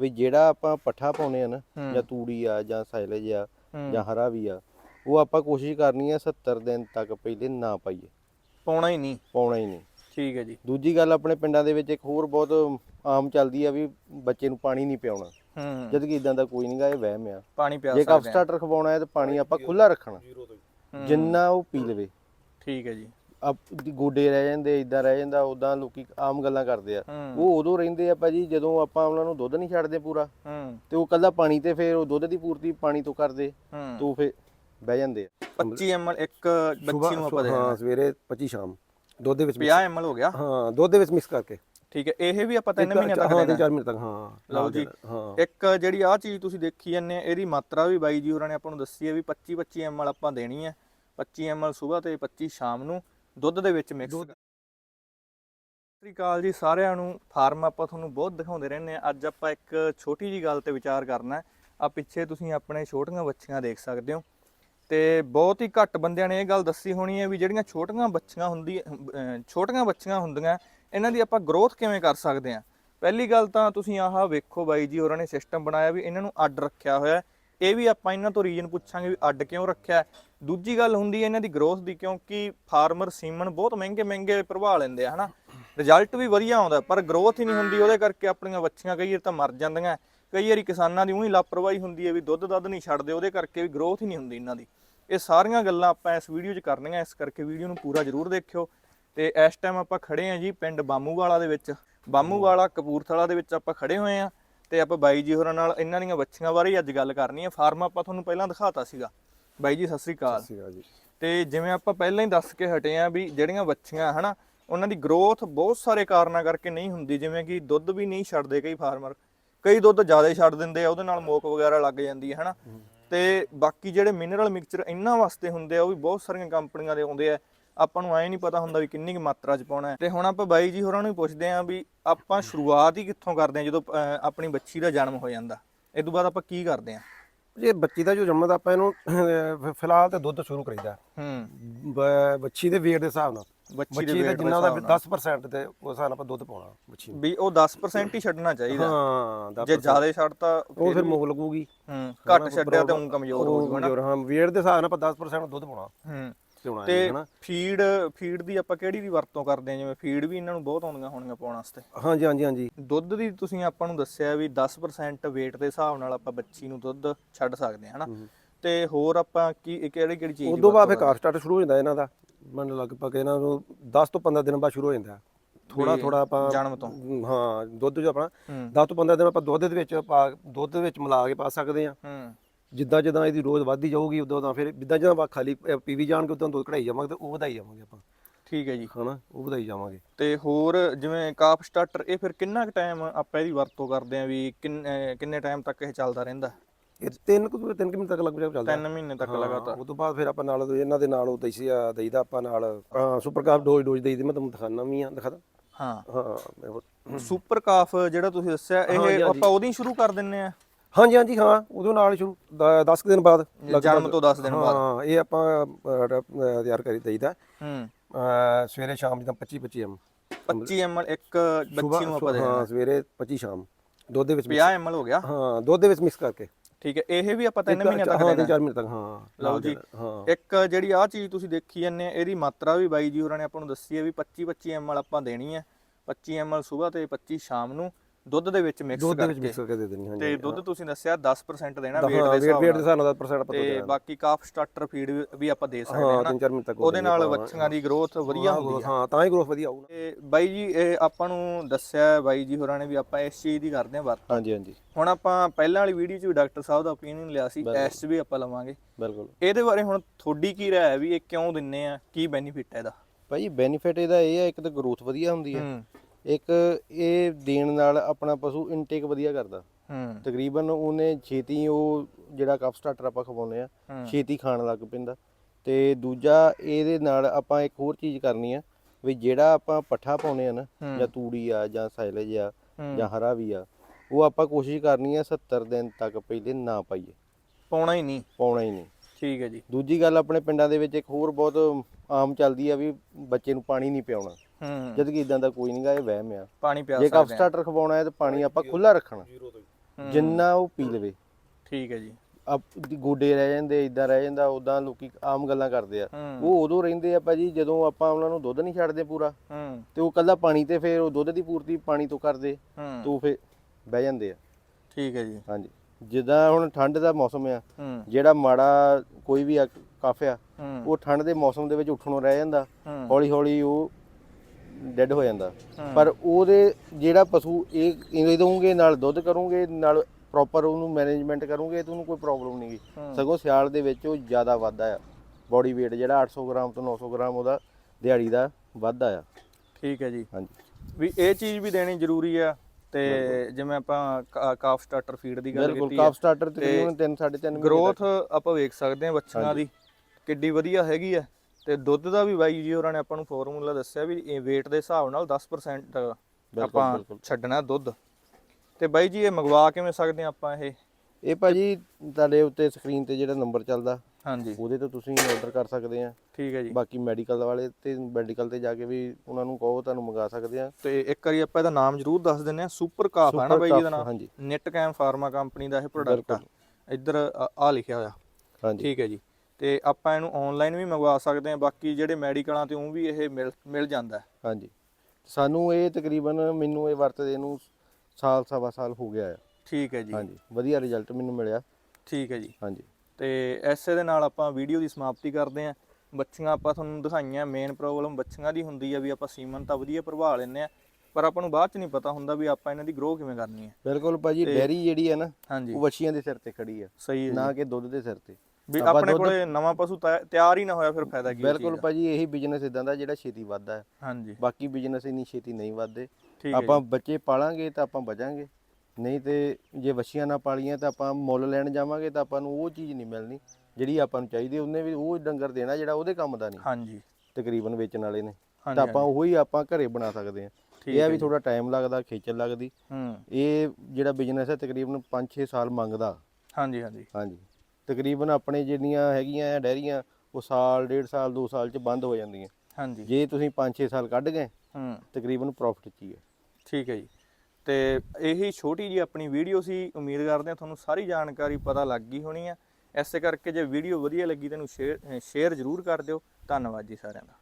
ਵੀ ਜਿਹੜਾ ਆਪਾਂ ਪੱਠਾ ਪਾਉਨੇ ਆ ਨਾ। ਜਾਂ ਤੂੜੀ ਆ ਜਾਂ ਸਾਈਲੇਜ ਆ। ਜਾਂ ਹਰਾ ਵੀ ਆ ਉਹ ਆਪਾਂ ਕੋਸ਼ਿਸ਼ ਕਰਨੀ ਆ 70 ਦਿਨ ਤੱਕ ਪਹਿਲੇ ਨਾ ਪਾਈਏ। ਪਾਉਣਾ ਹੀ ਨਹੀਂ। ਪਾਉਣਾ ਹੀ ਨਹੀਂ। ਠੀਕ ਹੈ ਜੀ। ਦੂਜੀ ਗੱਲ ਆਪਣੇ ਪਿੰਡਾਂ ਦੇ ਵਿੱਚ ਇੱਕ ਹੋਰ ਬਹੁਤ ਆਮ ਚੱਲਦੀ ਆ ਵੀ ਬੱਚੇ ਨੂੰ ਪਾਣੀ ਨਹੀਂ ਪਿਆਉਣਾ। ਹੂੰ। ਜਦ ਕਿ ਇਦਾਂ ਦਾ ਕੋਈ ਨਹੀਂਗਾ ਇਹ ਵਹਿਮ ਆ। ਪਾਣੀ ਪਿਆ ਜੇ ਕਪ ਸਟਾਰਟਰ ਖਵਾਉਣਾ ਹੈ ਤਾਂ ਪਾਣੀ ਆਪਾਂ ਖੁੱਲਾ ਰੱਖਣਾ। ਜਿੰਨਾ ਉਹ ਪੀ ਲਵੇ। ਠੀਕ ਹੈ ਜੀ। ਆਪ ਗੋਡੇ ਰਹਿ ਜਾਂਦੇ ਇਦਾਂ ਰਹਿ ਜਾਂਦਾ ਉਦਾਂ ਲੋਕੀ ਆਮ ਗੱਲਾਂ ਕਰਦੇ ਆ। ਹੂੰ। ਉਹ ਉਦੋਂ ਰਹਿੰਦੇ ਆ ਭਾਜੀ ਜਦੋਂ ਆਪਾਂ ਉਹਨਾਂ ਨੂੰ ਦੁੱਧ ਨਹੀਂ ਛੱਡਦੇ ਪੂਰਾ। ਹੂੰ। ਤੇ ਉਹ ਕੱਲਾ ਪਾਣੀ ਤੇ ਫਿਰ ਉਹ ਦੁੱਧ ਦੀ ਪੂਰਤੀ ਪਾਣੀ ਤੋਂ ਕਰਦੇ ਹੂੰ। ਤੋਂ ਫਿਰ ਬਹਿ ਜਾਂਦੇ ਆ। 25 ml ਇੱਕ ਬੱਚੀ ਨੂੰ ਆਪਾਂ ਦੇ ਹਾਂ ਸਵੇਰੇ 25 ਸ਼ਾਮ। ਦੁੱਧ ਦੇ ਵਿੱਚ mix- 50 ml ਹੋ ਗਿਆ? ਹਾਂ ਦੁੱਧ ਦੇ ਵਿੱਚ ਮਿਕਸ ਕਰਕੇ। ਠੀਕ ਹੈ ਇਹ ਵੀ ਆਪਾਂ 3 ਮਹੀਨੇ ਤੱਕ ਹਾਂ ਦੇਣਾ। 3-4 ਮਹੀਨੇ ਤੱਕ ਹਾਂ ਲਓ ਨਾਲ ਜੀ। ਦੇਣਾ, ਹਾਂ। ਇੱਕ ਜਿਹੜੀ ਆਹ ਚੀਜ਼ ਤੁਸੀਂ ਦੇਖੀ ਜਾਂਦੇ ਆ ਇਹਦੀ ਮਾਤਰਾ ਵੀ ਬਾਈ ਜੀ ਹੋਰਾਂ ਨੇ ਆਪਾਂ ਨੂੰ ਦੱਸੀ ਹੈ ਵੀ 25 25 ml ਆਪਾਂ ਦੇਣੀ ਹੈ। 25 ml ਸਵੇਰ ਤੇ 25 ਸ਼ਾਮ ਨੂੰ। ਦੁੱਧ ਦੇ ਵਿੱਚ ਮਿਕਸ ਸਤਿ ਸ੍ਰੀ ਅਕਾਲ ਜੀ ਸਾਰਿਆਂ ਨੂੰ। ਫਾਰਮ ਆਪਾਂ ਤੁਹਾਨੂੰ ਬਹੁਤ ਦਿਖਾਉਂਦੇ ਰਹਿੰਦੇ ਆ ਅੱਜ ਆਪਾਂ ਇੱਕ ਛੋਟੀ ਜੀ ਗੱਲ ਤੇ ਵਿਚਾਰ ਕਰਨਾ ਆ ਪਿੱਛੇ ਤੁਸੀਂ ਆਪਣੇ ਛੋਟੀਆਂ ਬੱਚੀਆਂ ਦੇਖ ਸਕਦੇ ਹੋ। ਤੇ ਬਹੁਤ ਹੀ ਘੱਟ ਬੰਦਿਆਂ ਨੇ ਇਹ ਗੱਲ ਦੱਸੀ ਹੋਣੀ ਹੈ ਵੀ ਜਿਹੜੀਆਂ ਛੋਟੀਆਂ ਬੱਚੀਆਂ ਹੁੰਦੀ ਛੋਟੀਆਂ ਬੱਚੀਆਂ ਹੁੰਦੀਆਂ ਇਹਨਾਂ ਦੀ ਆਪਾਂ ਗਰੋਥ ਕਿਵੇਂ ਕਰ ਸਕਦੇ ਆ ਪਹਿਲੀ ਗੱਲ ਤਾਂ ਤੁਸੀਂ ਆਹ ਵੇਖੋ ਬਾਈ ਜੀ ਹੋਰਾਂ ਨੇ ਸਿਸਟਮ ਬਣਾਇਆ ਵੀ ਇਹਨਾਂ ਨੂੰ ਅੱਡ ਰੱਖਿਆ ਹੋਇਆ। ਇਹ ਵੀ ਆਪਾਂ ਇਹਨਾਂ ਤੋਂ ਰੀਜਨ ਪੁੱਛਾਂਗੇ ਵੀ ਅੱਡ ਕਿਉਂ ਰੱਖਿਆ ਦੂਜੀ ਗੱਲ ਹੁੰਦੀ ਹੈ ਇਹਨਾਂ ਦੀ ਗਰੋਥ ਦੀ, ਕਿਉਂਕਿ ਫਾਰਮਰ ਸੀਮਨ ਬਹੁਤ ਮਹਿੰਗੇ ਮਹਿੰਗੇ ਪ੍ਰਭਾ ਲੈਂਦੇ ਆ, ਹਨਾ? ਰਿਜ਼ਲਟ ਵੀ ਵਧੀਆ ਆਉਂਦਾ, ਪਰ ਗਰੋਥ ਹੀ ਨਹੀਂ ਹੁੰਦੀ, ਉਹਦੇ ਕਰਕੇ ਆਪਣੀਆਂ ਵੱਛੀਆਂ ਕਈ ਵਾਰ ਤਾਂ ਮਰ ਜਾਂਦੀਆਂ। ਕਈ ਵਾਰੀ ਕਿਸਾਨਾਂ ਦੀ ਉਹੀ ਲਾਪਰਵਾਹੀ ਹੁੰਦੀ ਹੈ ਵੀ ਦੁੱਧ ਦੱਧ ਨਹੀਂ ਛੱਡਦੇ, ਉਹਦੇ ਕਰਕੇ ਵੀ ਗਰੋਥ ਹੀ ਨਹੀਂ ਹੁੰਦੀ ਇਹਨਾਂ ਦੀ। ਇਹ ਸਾਰੀਆਂ ਗੱਲਾਂ ਆਪਾਂ ਇਸ ਵੀਡੀਓ 'ਚ ਕਰਨੀਆਂ, ਇਸ ਕਰਕੇ ਵੀਡੀਓ ਨੂੰ ਪੂਰਾ ਜ਼ਰੂਰ ਦੇਖਿਓ। ਤੇ ਇਸ ਟਾਈਮ ਆਪਾਂ ਖੜੇ ਆਂ ਜੀ ਪਿੰਡ ਬਾਮੂਵਾਲਾ ਦੇ ਵਿੱਚ। ਬਾਮੂਵਾਲਾ ਕਪੂਰਥਲਾ ਦੇ ਵਿੱਚ ਆਪਾਂ ਖੜੇ ਹੋਏ ਆਂ ਤੇ ਆਪਾਂ ਬਾਈ ਜੀ ਹੋਰਾਂ ਨਾਲ ਇਹਨਾਂ ਦੀਆਂ ਬੱਚੀਆਂ ਬਾਰੇ ਹੀ ਅੱਜ ਗੱਲ ਕਰਨੀ ਹੈ। ਫਾਰਮ ਆਪਾਂ ਤੁਹਾਨੂੰ ਪਹਿਲਾਂ ਦਿਖਾਤਾ ਸੀਗਾ। ਬਾਈ ਜੀ ਸਤਿ ਸ੍ਰੀ ਅਕਾਲ। ਸੀਗਾ ਜੀ। ਤੇ ਜਿਵੇਂ ਆਪਾਂ ਪਹਿਲਾਂ ਹੀ ਦੱਸ ਕੇ ਹਟੇ ਆਂ ਵੀ ਜਿਹੜੀਆਂ ਬੱਚੀਆਂ ਹਨਾ ਉਹਨਾਂ ਦੀ ਗਰੋਥ ਬਹੁਤ ਸਾਰੇ ਕਾਰਨਾਂ ਕਰਕੇ ਨਹੀਂ ਹੁੰਦੀ। ਜਿਵੇਂ ਕਿ ਦੁੱਧ ਵੀ ਨਹੀਂ ਛੱਡਦੇ ਕਈ ਫਾਰਮਰ ਕਈ ਦੁੱਧ ਜ਼ਿਆਦਾ ਛੱਡ ਦਿੰਦੇ ਆ ਉਹਦੇ ਨਾਲ ਮੋਕ ਵਗੈਰਾ ਲੱਗ ਜਾਂਦੀ ਹੈ ਹਨਾ। ਤੇ ਬਾਕੀ ਜਿਹੜੇ ਮਿਨਰਲ ਮਿਕਸਚਰ ਇਹਨਾਂ ਵਾਸਤੇ ਹੁੰਦੇ ਆ ਉਹ ਵੀ ਬਹੁਤ ਸਾਰੀਆਂ ਕੰਪਨੀਆਂ ਦੇ ਆਉਂਦੇ ਆ। ਆਪਾਂ ਨੂੰ ਐ ਨਹੀਂ ਪਤਾ ਹੁੰਦਾ ਵੀ ਕਿੰਨੀ ਕੁ ਮਾਤਰਾ ਚ ਪਾਉਣਾ ਹੈ। ਤੇ ਹੁਣ ਆਪਾਂ ਬਾਈ ਜੀ ਹੋਰਾਂ ਨੂੰ ਹੀ ਪੁੱਛਦੇ ਆਂ ਵੀ ਆਪਾਂ ਸ਼ੁਰੂਆਤ ਹੀ ਕਿੱਥੋਂ ਕਰਦੇ ਆਂ ਜਦੋਂ ਆਪਣੀ ਬੱਚੀ ਦਾ ਜਨਮ ਹੋ ਜਾਂਦਾ। ਇਸ ਤੋਂ ਬਾਅਦ ਆਪਾਂ ਕੀ ਕਰਦੇ ਆਂ? ਜੇ ਬੱਚੀ ਦਾ ਜੋ ਜਨਮਦਾ ਆਪਾਂ ਇਹਨੂੰ ਫਿਲਹਾਲ ਤੇ ਦੁੱਧ ਸ਼ੁਰੂ ਕਰੀਦਾ। ਹੂੰ। ਬੱਚੀ ਦੇ weight ਦੇ ਹਿਸਾਬ ਨਾਲ। ਬੱਚੀ ਦੇ ਦਾ ਦੇ ਜਿੰਨਾ ਨਾਲ। 10% ਤੇ ਉਸ ਹਿਸਾਬ ਨਾਲ ਆਪਾਂ ਦੁੱਧ ਪਾਉਣਾ ਬੱਚੀ ਵੀ ਉਹ 10% ਹੀ ਛੱਡਣਾ ਚਾਹੀਦਾ। ਹਾਂ ਜੇ 10% ਜ਼ਿਆਦਾ ਛੱਡਤਾ ਉਹ ਫਿਰ ਮੁੱਕ ਲੱਗੂਗੀ। ਹੂੰ ਘੱਟ ਛੱਡਿਆ ਤੇ ਉਹ ਕਮਜ਼ੋਰ ਹੋ ਜੂਗਾ ਨਾ। ਹਾਂ weight ਦੇ ਹਿਸਾਬ ਨਾਲ ਆਪਾਂ 10% ਦੁੱਧ ਪਾਉਣਾ। ਹੂੰ। ਚੋਣਾ ਤੇ ਫੀਡ ਫੀਡ ਦੀ ਆਪਾਂ ਕਿਹੜੀ ਦੀ ਵਰਤੋਂ ਕਰਦੇ ਆ ਜਿਵੇਂ ਫੀਡ ਵੀ ਇਹਨਾਂ ਨੂੰ ਬਹੁਤ ਆਉਂਦੀਆਂ ਹੋਣਗੀਆਂ ਪਾਉਣ ਵਾਸਤੇ। ਹਾਂਜੀ ਹਾਂਜੀ ਹਾਂਜੀ। ਦੁੱਧ ਦੀ ਤੁਸੀਂ ਆਪਾਂ ਨੂੰ ਦੱਸਿਆ ਵੀ 10% weight ਦੇ ਹਿਸਾਬ ਨਾਲ ਆਪਾਂ ਬੱਚੀ ਨੂੰ ਦੁੱਧ ਛੱਡ ਸਕਦੇ ਹਾਂ ਹਨਾ? ਤੇ ਹੋਰ ਆਪਾਂ ਕੀ ਕਿਹੜੀ ਕਿਹੜੀ ਚੀਜ਼ ਉਦੋਂ ਬਾਅਦ ਵਰਤੋਂ ਕਾਰ ਸਟਾਰਟ ਸ਼ੁਰੂ ਹੋ ਜਾਂਦਾ ਇਹਨਾਂ ਦਾ। ਮਨ ਲਗਭਗ ਇਹਨਾਂ ਨੂੰ 10 ਤੋਂ 15 ਦਿਨ ਬਾਅਦ ਸ਼ੁਰੂ ਹੋ ਜਾਂਦਾ। ਥੋੜਾ ਥੋੜਾ ਆਪਾਂ ਜਨਮ ਤੋਂ। ਹਾਂ ਦੁੱਧ ਜੋ ਆਪਣਾ ਹੂੰ। 10 ਤੋਂ 15 ਦਿਨ ਆਪਾਂ ਦੁੱਧ ਦੇ ਵਿੱਚ ਪਾ ਦੁੱਧ ਦੇ ਵਿੱਚ ਮਿਲਾ ਕੇ ਪਾ ਸਕਦੇ ਆ ਹੂੰ। ਜਿੱਦਾਂ ਜਿੱਦਾਂ ਇਹਦੀ ਰੋਜ਼ ਵੱਧਦੀ ਜਾਊਗੀ ਉਦੋਂ ਤਾਂ ਫਿਰ ਜਿੱਦਾਂ ਜਿੱਦਾਂ ਖਾਲੀ ਪੀਵੀ ਜਾਣਗੇ ਉਦੋਂ ਦੁੱਧ ਕਢਾਈ ਜਾਵਾਂਗੇ ਤੇ ਉਹ ਵਧਾਈ ਜਾਵਾਂਗੇ ਆਪਾਂ। ਠੀਕ ਹੈ ਜੀ। ਹਨਾ? ਉਹ ਵਧਾਈ ਜਾਵਾਂਗੇ। ਤੇ ਹੋਰ ਜਿਵੇਂ ਕਾਫ ਸਟਾਰਟਰ ਇਹ ਫਿਰ ਕਿੰਨਾ ਕੁ ਟਾਈਮ ਆਪਾਂ ਇਹਦੀ ਵਰਤੋਂ ਕਰਦੇ ਆ ਵੀ ਕਿੰਨੇ ਟਾਈਮ ਤੱਕ ਇਹ ਚੱਲਦਾ ਰਹਿੰਦਾ? ਇਹ ਤਿੰਨ ਕੁ ਤਿੰਨ ਮਿੰਟ ਤੱਕ ਲੱਗ ਜਾ ਚੱਲਦਾ। 3 ਮਹੀਨੇ ਤੱਕ ਲਗਾਤਾਰ। ਉਹ ਤੋਂ ਬਾਅਦ ਫਿਰ ਆਪਾਂ ਨਾਲ ਇਹਨਾਂ ਦੇ ਨਾਲ ਉਹ ਦਈਸੀ ਆ ਦਈਦਾ ਆਪਾਂ ਨਾਲ ਸੁਪਰ ਕਾਪ ਡੋਜ਼ ਡੋਜ਼ ਦਈਦੀ ਮੈਂ ਤੁਹਾਨੂੰ ਦਿਖਾਣਾ ਵੀ ਆ ਦਿਖਾਦਾ ਹਾਂ। ਹਾਂ ਸੁਪਰ ਕਾਫ ਜਿਹੜਾ ਤੁਸੀਂ ਦੱਸਿਆ ਇਹ। ਆਪਾਂ ਉਹਦੀ ਸ਼ੁਰੂ ਕਰ ਦਿੰਨੇ ਆ। ਹਾਂਜੀ ਹਾਂਜੀ ਹਾਂ ਉਦੋਂ ਨਾਲ ਸ਼ੁਰੂ 10 ਦਿਨ ਬਾਅਦ। ਜਨਮ ਤੋਂ 10 ਦਿਨ ਬਾਅਦ। ਹਾਂ ਇਹ ਆਪਾਂ ਤਿਆਰ ਕਰੀ ਦਈਦਾ। ਹੂੰ। ਸਵੇਰੇ ਸ਼ਾਮ ਜਿੱਦਾਂ 25 25 ਐਮ 25 ml ਇੱਕ ਬੱਚੀ ਨੂੰ ਆਪਾਂ ਦੇ ਹਾਂ ਸਵੇਰੇ 25 ਸ਼ਾਮ। ਦੁੱਧ ਦੇ ਵਿੱਚ mix- 50 ml ਹੋ ਗਿਆ? ਹਾਂ ਦੁੱਧ ਦੇ ਵਿੱਚ ਮਿਕਸ ਕਰਕੇ। ਠੀਕ ਹੈ ਇਹ ਵੀ ਆਪਾਂ 3 ਮਹੀਨੇ ਤੱਕ ਹਾਂ ਦੇਣਾ। 4 ਮਹੀਨੇ ਤੱਕ ਹਾਂ ਲਓ ਜੀ। ਇੱਕ ਜਿਹੜੀ ਆਹ ਚੀਜ਼ ਤੁਸੀਂ ਦੇਖੀ ਜਾਂਦੇ ਆ ਇਹਦੀ ਮਾਤਰਾ ਵੀ ਬਾਈ ਜੀ ਹੋਰਾਂ ਨੇ ਆਪਾਂ ਨੂੰ ਦੱਸੀ ਹੈ ਵੀ 25 25 ml ਆਪਾਂ ਦੇਣੀ ਹੈ। 25 ml ਸਵੇਰ ਤੇ 25 ਸ਼ਾਮ ਨੂੰ। ਦੁੱਧ ਦੇ ਵਿੱਚ ਮਿਕਸ ਦੁੱਧ ਦੇ ਵਿੱਚ ਮਿਕਸ ਕਰਕੇ ਦੇ ਦੇਣੀ ਹਾਂਜੀ ਤੇ ਦੁੱਧ ਤੁਸੀਂ ਦੱਸਿਆ 10% ਦੇਣਾ ਹਾਂ weight ਦੇ ਵੇਟ ਹਿਸਾਬ ਵੇਟ ਦੇ ਹਿਸਾਬ ਨਾਲ 10% ਆਪਾਂ ਤੇ ਬਾਕੀ ਕਾਫ ਸਟਾਰਟਰ ਫੀਡ ਵੀ ਆਪਾਂ ਦੇ ਸਕਦੇ ਹਾਂ ਹਾਂ ਨਾ 3-4 ਮਿੰਟ ਤੱਕ ਉਹਦੇ ਨਾਲ ਬੱਚੀਆਂ ਦੀ ਗਰੋਥ ਵਧੀਆ ਹੁੰਦੀ ਹੈ ਹਾਂ ਤਾਂ ਹੀ ਗਰੋਥ ਵਧੀਆ ਆਊ ਤੇ ਬਾਈ ਜੀ ਇਹ ਆਪਾਂ ਨੂੰ ਦੱਸਿਆ ਹੈ ਬਾਈ ਜੀ ਹੋਰਾਂ ਨੇ ਵੀ ਆਪਾਂ ਇਸ ਚੀਜ਼ ਦੀ ਕਰਦੇ ਹਾਂ ਵਰਤੋਂ। ਹਾਂਜੀ ਹਾਂਜੀ। ਹੁਣ ਆਪਾਂ ਪਹਿਲਾਂ ਵਾਲੀ ਵੀਡੀਓ 'ਚ ਵੀ ਡਾਕਟਰ ਸਾਹਿਬ ਦਾ ਓਪੀਨੀਅਨ ਲਿਆ ਸੀ ਇਸ 'ਚ ਵੀ ਆਪਾਂ ਲਵਾਂਗੇ। ਬਿਲਕੁਲ। ਇਹਦੇ ਬਾਰੇ ਹੁਣ ਤੁਹਾਡੀ ਕੀ ਰਾਏ ਹੈ ਵੀ ਇਹ ਕਿਉਂ ਦਿੰਨੇ ਆ ਕੀ ਬੈਨੀਫਿਟ ਹੈ ਇਹਦਾ? ਭਾਈ ਬੈਨੀਫਿਟ ਇਹਦਾ ਇਹ ਆ ਇੱਕ ਤਾਂ ਗਰੋਥ ਵਧੀਆ ਹੁੰਦੀ ਹੈ। ਹੂੰ। ਇੱਕ ਇਹ ਦੇਣ ਨਾਲ ਆਪਣਾ ਪਸ਼ੂ ਇਨਟੇਕ ਵਧੀਆ ਕਰਦਾ। ਹੂੰ। ਤਕਰੀਬਨ ਉਹਨੇ ਛੇਤੀ ਉਹ ਜਿਹੜਾ ਕਪ ਸਟਾਰਟਰ ਆਪਾਂ ਖਵਾਉਂਦੇ ਆ। ਛੇਤੀ ਖਾਣ ਲੱਗ ਪੈਂਦਾ। ਤੇ ਦੂਜਾ ਇਹਦੇ ਨਾਲ ਆਪਾਂ ਇੱਕ ਹੋਰ ਚੀਜ਼ ਕਰਨੀ ਆ ਵੀ ਜਿਹੜਾ ਆਪਾਂ ਪੱਠਾ ਪਾਉਨੇ ਆ ਨਾ। ਜਾਂ ਤੂੜੀ ਆ ਜਾਂ ਸਾਈਲੇਜ ਆ। ਜਾਂ ਹਰਾ ਵੀ ਆ ਉਹ ਆਪਾਂ ਕੋਸ਼ਿਸ਼ ਕਰਨੀ ਆ 70 ਦਿਨ ਤੱਕ ਪਹਿਲੇ ਨਾ ਪਾਈਏ। ਪਾਉਣਾ ਹੀ ਨਹੀਂ। ਪਾਉਣਾ ਹੀ ਨਹੀਂ। ਠੀਕ ਹੈ ਜੀ। ਦੂਜੀ ਗੱਲ ਆਪਣੇ ਪਿੰਡਾਂ ਦੇ ਵਿੱਚ ਇੱਕ ਹੋਰ ਬਹੁਤ ਆਮ ਚੱਲਦੀ ਆ ਵੀ ਬੱਚੇ ਨੂੰ ਪਾਣੀ ਨਹੀਂ ਪਿਆਉਣਾ। ਹੂੰ। ਜਦ ਕਿ ਇਦਾਂ ਦਾ ਕੋਈ ਨਹੀਂਗਾ ਇਹ ਵਹਿਮ ਆ। ਪਾਣੀ ਪਿਆ ਜੇ ਸਕਦੇ ਆ। ਸਟਾਰਟਰ ਖਵਾਉਣਾ ਹੈ ਤਾਂ ਪਾਣੀ ਆਪਾਂ ਖੁੱਲਾ ਰੱਖਣਾ। ਹੂੰ। ਜਿੰਨਾ ਉਹ ਪੀ ਲਵੇ। ਠੀਕ ਹੈ ਜੀ। ਆਪ ਗੋਡੇ ਰਹਿ ਜਾਂਦੇ ਇਦਾਂ ਰਹਿ ਜਾਂਦਾ ਉਦਾਂ ਲੋਕੀ ਆਮ ਗੱਲਾਂ ਕਰਦੇ ਆ। ਹੂੰ। ਉਹ ਉਦੋਂ ਰਹਿੰਦੇ ਆ ਭਾਜੀ ਜਦੋਂ ਆਪਾਂ ਉਹਨਾਂ ਨੂੰ ਦੁੱਧ ਨਹੀਂ ਛੱਡਦੇ ਪੂਰਾ। ਹੂੰ। ਤੇ ਉਹ ਕੱਲਾ ਪਾਣੀ ਤੇ ਫਿਰ ਉਹ ਦੁੱਧ ਦੀ ਪੂਰਤੀ ਪਾਣੀ ਤੋਂ ਕਰਦੇ। ਹੂੰ। ਤੋਂ ਫਿਰ ਬਹਿ ਜਾਂਦੇ ਆ। ਠੀਕ ਹੈ ਜੀ। ਹਾਂਜੀ। ਜਿੱਦਾਂ ਹੁਣ ਠੰਡ ਦਾ ਮੌਸਮ ਆ ਹੂੰ। ਜਿਹੜਾ ਮਾੜਾ ਕੋਈ ਵੀ ਆ ਕਫ ਆ ਹੂੰ। ਉਹ ਠੰਡ ਦੇ ਮੌਸਮ ਦੇ ਵਿੱਚ ਉੱਠਣੋਂ ਰਹਿ ਜਾਂਦਾ। ਹੂੰ। ਹੌਲੀ ਹੌਲੀ ਉਹ ਡੈੱਡ ਹੋ ਜਾਂਦਾ। ਪਰ ਉਹਦੇ ਜਿਹੜਾ ਪਸ਼ੂ ਇਹ ਇਹ ਦਊਂਗੇ ਨਾਲ ਦੁੱਧ ਕਰੂੰਗੇ ਨਾਲ ਪ੍ਰੋਪਰ ਉਹਨੂੰ ਮੈਨੇਜਮੈਂਟ ਕਰੂੰਗੇ ਤੇ ਉਹਨੂੰ ਕੋਈ ਪ੍ਰੋਬਲਮ ਨਹੀਂ ਗੀ। ਹੂੰ। ਸਗੋਂ ਸਿਆਲ ਦੇ ਵਿੱਚ ਉਹ ਜ਼ਿਆਦਾ ਵੱਧਦਾ ਆ। ਬੋਡੀ weight ਜਿਹੜਾ 800 ਗ੍ਰਾਮ ਤੋਂ 900 ਗ੍ਰਾਮ ਉਹਦਾ ਦਿਹਾੜੀ ਦਾ ਵੱਧਦਾ ਆ। ਠੀਕ ਹੈ ਜੀ। ਹਾਂਜੀ। ਵੀ ਇਹ ਚੀਜ਼ ਵੀ ਦੇਣੀ ਜ਼ਰੂਰੀ ਆ ਤੇ ਜਿਵੇਂ ਆਪਾਂ ਕਾਫ ਸਟਾਰਟਰ ਫੀਡ ਦੀ ਗੱਲ ਬਿਲਕੁਲ ਕੀਤੀ ਕਾਫ ਸਟਾਰਟਰ ਤਕਰੀਬਨ 3 3.5 ਗਰੋਥ ਆਪਾਂ ਵੇਖ ਸਕਦੇ ਹਾਂ ਬੱਚਿਆਂ ਦੀ ਕਿੱਡੀ ਵਧੀਆ ਹੈਗੀ ਆ। ਤੇ ਦੁੱਧ ਦਾ ਵੀ ਬਾਈ ਜੀ ਹੋਰਾਂ ਨੇ ਆਪਾਂ ਨੂੰ ਫਾਰਮੂਲਾ ਦੱਸਿਆ ਵੀ ਇਹ weight ਦੇ ਹਿਸਾਬ ਨਾਲ 10% ਆਪਾਂ। ਛੱਡਣਾ ਦੁੱਧ। ਤੇ ਬਾਈ ਜੀ ਇਹ ਮੰਗਵਾ ਕਿਵੇਂ ਸਕਦੇ ਆ ਆਪਾਂ ਇਹ? ਇਹ ਭਾਜੀ ਤੁਹਾਡੇ ਉੱਤੇ ਸਕਰੀਨ ਤੇ ਜਿਹੜਾ ਨੰਬਰ ਚੱਲਦਾ ਹਾਂਜੀ। ਉਹਦੇ ਤੋਂ ਤੁਸੀਂ ਆਰਡਰ ਕਰ ਸਕਦੇ ਆ ਠੀਕ ਹੈ ਜੀ। ਬਾਕੀ ਮੈਡੀਕਲ ਵਾਲੇ ਤੇ ਮੈਡੀਕਲ ਤੇ ਜਾ ਕੇ ਵੀ ਉਹਨਾਂ ਨੂੰ ਕਹੋ ਤੁਹਾਨੂੰ ਮੰਗਾ ਸਕਦੇ ਆ ਤੇ ਇੱਕ ਵਾਰੀ ਆਪਾਂ ਇਹਦਾ ਨਾਮ ਜ਼ਰੂਰ ਦੱਸ ਦਿੰਨੇ ਆ ਸੁਪਰ ਕਾਫ ਹੈ ਨਾ ਬਾਈ ਜੀ ਦਾ ਨਾਮ? ਹਾਂਜੀ। ਨਿਟ ਕੈਮ ਫਾਰਮਾ ਕੰਪਨੀ ਦਾ ਇਹ ਪ੍ਰੋਡਕਟ ਆ। ਇੱਧਰ ਆ ਲਿਖਿਆ ਹੋਇਆ। ਹਾਂਜੀ। ਠੀਕ ਹੈ ਜੀ। ਤੇ ਆਪਾਂ ਇਹਨੂੰ ਆਨਲਾਈਨ ਵੀ ਮੰਗਵਾ ਸਕਦੇ ਹਾਂ ਬਾਕੀ ਜਿਹੜੇ ਮੈਡੀਕਲਾਂ ਤੇ ਉਹ ਵੀ ਇਹ ਮਿਲ ਮਿਲ ਜਾਂਦਾ ਹੈ। ਹਾਂਜੀ। ਸਾਨੂੰ ਇਹ ਤਕਰੀਬਨ ਮੈਨੂੰ ਇਹ ਵਰਤਦੇ ਨੂੰ ਸਾਲ ਸਵਾ ਸਾਲ ਹੋ ਗਿਆ ਆ। ਠੀਕ ਹੈ ਜੀ। ਹਾਂਜੀ। ਵਧੀਆ ਰਿਜ਼ਲਟ ਮੈਨੂੰ ਮਿਲਿਆ। ਠੀਕ ਹੈ ਜੀ। ਹਾਂਜੀ। ਤੇ ਐਸੇ ਦੇ ਨਾਲ ਆਪਾਂ ਵੀਡੀਓ ਦੀ ਸਮਾਪਤੀ ਕਰਦੇ ਹਾਂ। ਬੱਚੀਆਂ ਆਪਾਂ ਤੁਹਾਨੂੰ ਦਿਖਾਈਆਂ ਮੇਨ ਪ੍ਰੋਬਲਮ ਬੱਚੀਆਂ ਦੀ ਹੁੰਦੀ ਆ ਵੀ ਆਪਾਂ ਸੀਮਨ ਤਾਂ ਵਧੀਆ ਪ੍ਰਭਾ ਲੈਂਦੇ ਆ ਪਰ ਆਪਾਂ ਨੂੰ ਬਾਅਦ ਚ ਨਹੀਂ ਪਤਾ ਹੁੰਦਾ ਵੀ ਆਪਾਂ ਇਹਨਾਂ ਦੀ ਗਰੋ ਕਿਵੇਂ ਕਰਨੀ ਹੈ। ਬਿਲਕੁਲ ਭਾਜੀ ਡੈਰੀ ਜਿਹੜੀ ਹੈ ਨਾ ਉਹ ਵੱਛੀਆਂ ਦੇ ਸਿਰ ਤੇ ਖੜੀ ਆ। ਸਹੀ ਹੈ ਨਾ ਕਿ ਦੁੱਧ ਦੇ ਸਿਰ ਤੇ। ਵੀ ਆਪਾਂ ਆਪਣੇ ਦੁੱਧ- ਕੋਲੇ ਨਵਾਂ ਪਸ਼ੂ ਤਿਆ- ਤਿਆਰ ਹੀ ਨਾ ਹੋਇਆ ਫਿਰ ਫਾਇਦਾ ਕੀ ਹੈ ਬਿਲਕੁਲ ਭਾਜੀ ਇਹੀ ਬਿਜ਼ਨਸ ਇਦਾਂ ਦਾ ਜਿਹੜਾ ਛੇਤੀ ਵੱਧਦਾ ਹੈ। ਹਾਂਜੀ। ਬਾਕੀ ਬਿਜ਼ਨਸ ਇੰਨੀ ਛੇਤੀ ਨਹੀਂ ਵੱਧਦੇ। ਠੀਕ ਹੈ ਆਪਾਂ ਬੱਚੇ ਪਾਲਾਂਗੇ ਤਾਂ ਆਪਾਂ ਬਚਾਂਗੇ। ਨਹੀਂ ਤੇ ਜੇ ਵੱਛੀਆਂ ਨਾ ਪਾਲੀਆਂ ਤਾਂ ਆਪਾਂ ਮੁੱਲ ਲੈਣ ਜਾਵਾਂਗੇ ਤਾਂ ਆਪਾਂ ਨੂੰ ਉਹ ਚੀਜ਼ ਨਹੀਂ ਮਿਲਣੀ ਜਿਹੜੀ ਆਪਾਂ ਨੂੰ ਚਾਹੀਦੀ ਉਹਨੇ ਵੀ ਉਹ ਡੰਗਰ ਦੇਣਾ ਜਿਹੜਾ ਉਹਦੇ ਕੰਮ ਦਾ ਨਹੀਂ। ਹਾਂਜੀ। ਤਕਰੀਬਨ ਵੇਚਣ ਵਾਲੇ ਨੇ। ਹਾਂਜੀ, ਤਾਂ ਆਪਾਂ ਉਹੀ ਆਪਾਂ ਘਰੇ ਬਣਾ ਸਕਦੇ ਹਾਂ। ਠੀਕ ਇਹ ਆ ਵੀ। ਥੋੜਾ ਟਾਈਮ ਲੱਗਦਾ ਖੇਚਲ ਲੱਗਦੀ। ਹੂੰ। ਇਹ ਜਿਹੜਾ ਬਿਜ਼ਨਸ ਹੈ ਤਕਰੀਬਨ 5-6 ਸਾਲ ਮੰਗਦਾ। ਹਾਂਜੀ ਹਾਂਜੀ। ਹਾਂਜੀ। ਤਕਰੀਬਨ ਆਪਣੇ ਜਿਹੜੀਆਂ ਹੈਗੀਆਂ ਆ ਡੈਰੀਆਂ ਉਹ ਸਾਲ ਡੇਢ ਸਾਲ 2 ਸਾਲ ਚ ਬੰਦ ਹੋ ਜਾਂਦੀਆਂ। ਹਾਂਜੀ। ਜੇ ਤੁਸੀਂ 5-6 ਸਾਲ ਕੱਢ ਗਏ ਹੂੰ। ਤਕਰੀਬਨ ਪ੍ਰੋਫਿਟ ਚ ਹੀ ਹੈ। ਠੀਕ ਹੈ ਜੀ। ਤੇ ਇਹੀ ਛੋਟੀ ਜੀ ਆਪਣੀ ਵੀਡੀਓ ਸੀ ਉਮੀਦ ਕਰਦੇ ਹਾਂ ਤੁਹਾਨੂੰ ਸਾਰੀ ਜਾਣਕਾਰੀ ਪਤਾ ਲੱਗ ਗਈ ਹੋਣੀ ਆ ਐਸੇ ਕਰਕੇ ਜੇ ਵੀਡੀਓ ਵਧੀਆ ਲੱਗੀ ਤੈਨੂੰ ਸ਼ੇਅਰ ਸ਼ੇਅਰ ਜ਼ਰੂਰ ਕਰ ਦਿਓ। ਧੰਨਵਾਦ ਜੀ ਸਾਰਿਆਂ ਦਾ।